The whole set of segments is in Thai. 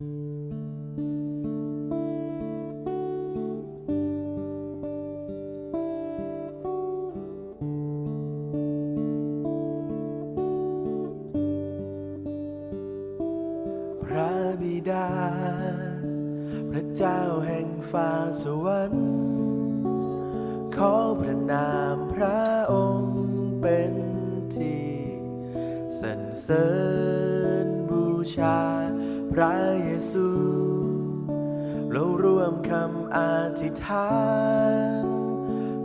พระบิดา พระเจ้าแห่งฟ้าสวรรค์ ขอพระนามพระองค์เป็นที่สรรเสริญ อธิษฐาน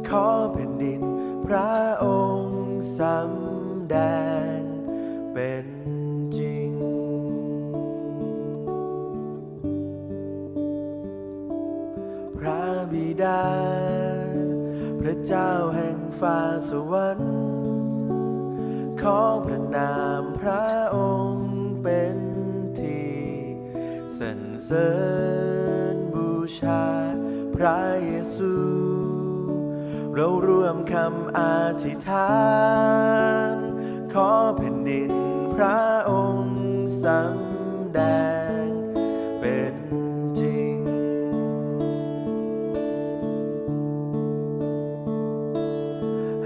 ขอแผ่นดินพระองค์สำแดงเป็นจริง พระบิดา พระเจ้าแห่งฟ้าสวรรค์ขอพระนามพระองค์เป็นที่สรรเสริญ พระเยซู เราร่วมคำอธิษฐาน ขอแผ่นดินพระองค์สำแดงเป็นจริง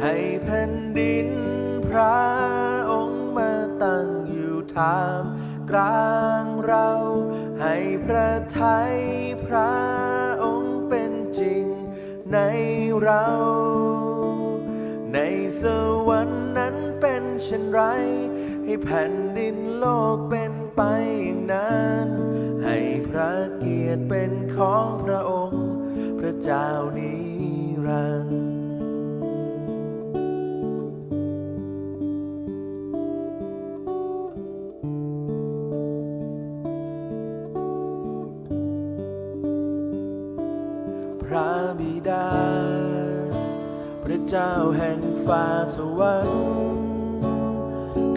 ให้แผ่นดินพระองค์มาตั้งอยู่ท่ามกลางเราให้พระทัยพระ เรา ในสวรรค์นั้นเป็นเช่นไร ให้แผ่นดินโลกเป็น เจ้าแห่งฟ้าสวรรค์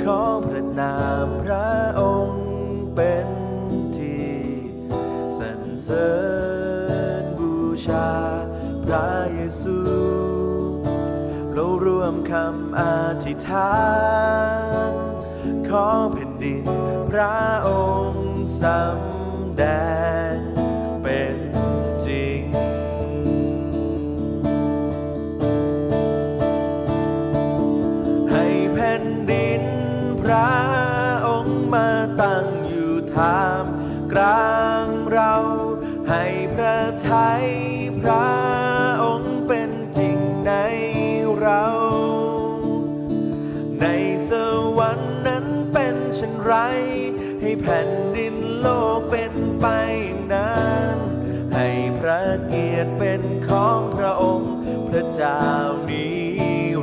ขอพระนามพระองค์เป็นที่สรรเสริญบูชาพระเยซูเราร่วมคำอธิษฐาน ขอแผ่นดินพระองค์ นิ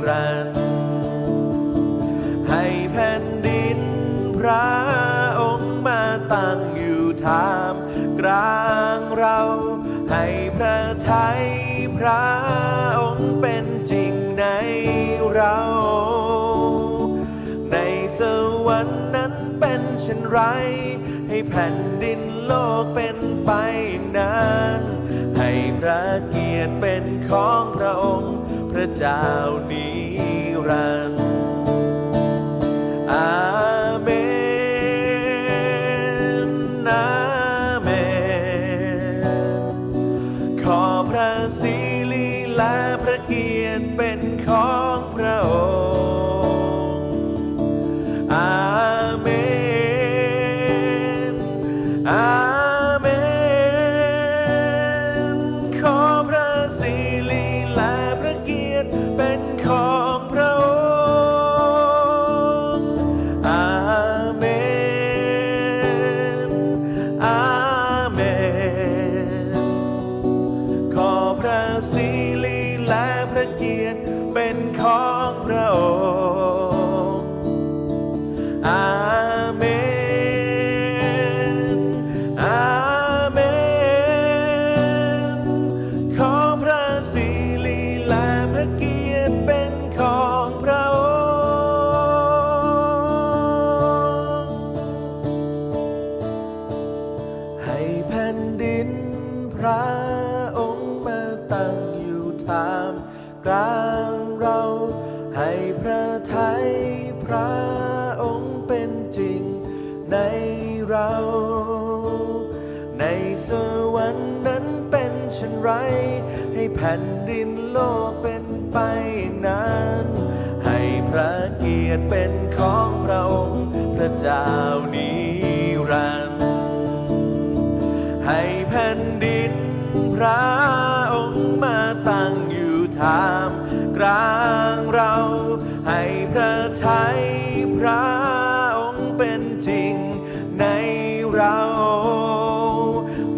รันดร์ให้แผ่นดินพระองค์มาตั้งอยู่ท่ามกลางเรา ให้พระทัยพระองค์เป็นจริงในเรา ในสวรรค์นั้นเป็นเช่นไร ให้แผ่นดินโลกเป็นไปอย่างนั้นให้พระเกียรติเป็นของพระองค์ ระเจ้านิรันดร์อาเมนอาเมนขอพระสิริและพระเกียรติ พระองค์มาตั้งอยู่ท่ามกลางเรา ให้พระไทยพระองค์เป็นจริงในเรา ในสวรรค์นั้นเป็นเช่นไร ให้แผ่นดินโลกเป็น พระองค์เป็นจริงในเรา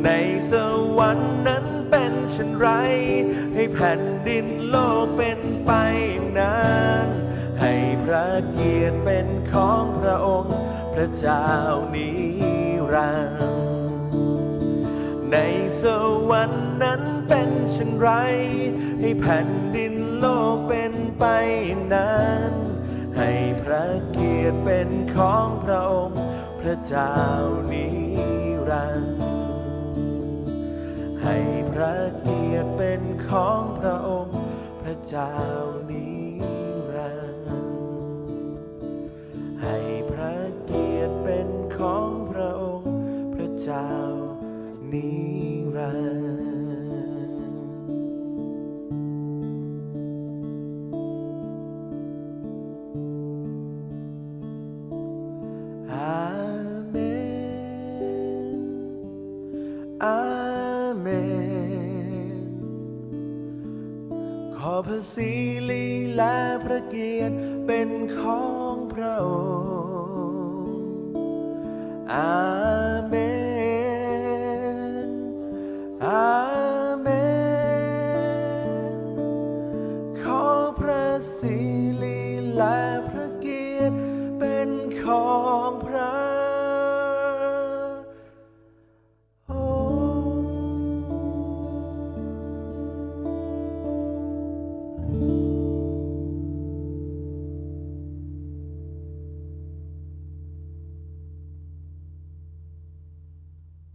ในสวรรค์นั้นเป็นเช่นไร ให้แผ่นดินโลกเป็นไปอย่านั้นให้พระเกียรติเป็นของพระองค์ พระเจ้านิรันดร์ในสวรรค์นั้นเป็นเช่นไร ให้แผ่นดินโลกเป็นไปอย่างนั้น เจ้านิรันดร์ให้พระเกียรติเป็นของพระองค์พระเจ้านิ ขอพระศีลีและพระเกียรติเป็นของพระองค์อา